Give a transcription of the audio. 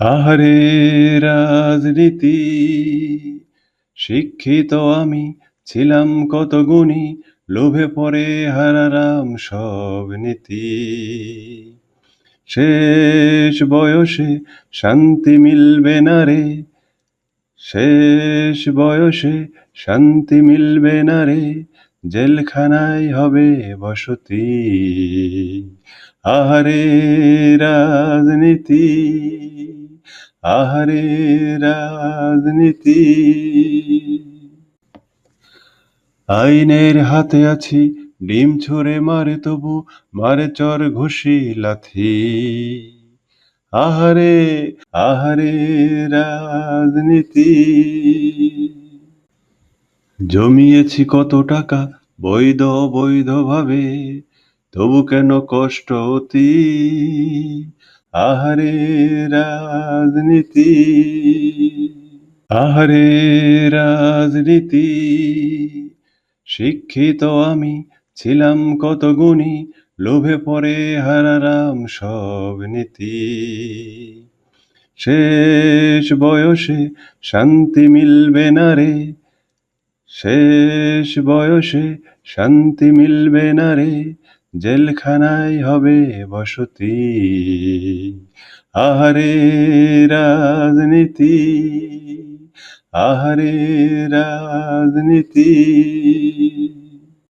আহারে রাজনীতি, শিক্ষিত আমি ছিলাম কত গুণী, লোভে পরে হারারাম সব নীতি। শেষ বয়সে শান্তি মিলবে না রে, শেষ বয়সে শান্তি মিলবে না রে, জেলখানায় হবে বসতি। আহারে রাজনীতি আহারে রাজনীতি। আইনের হাতে আছি, ডিম ছুঁড়ে মারে তবু মারে চর ঘুষি লাথি। আহারে আহারে রাজনীতি। জমিয়েছি কত টাকা, বৈধ অবৈধ ভাবে তবু কেন কষ্ট অতি? আহারে রাজনীতি আহারে রাজনীতি, শিক্ষিত আমি ছিলাম কত গুণী, লোভে পরে হারারাম সব নীতি। শেষ বয়সে শান্তি মিলবে না রে, শেষ বয়সে শান্তি মিলবে না রে জেলখানায় হবে বসতি। আহারে রাজনীতি আহারে রাজনীতি।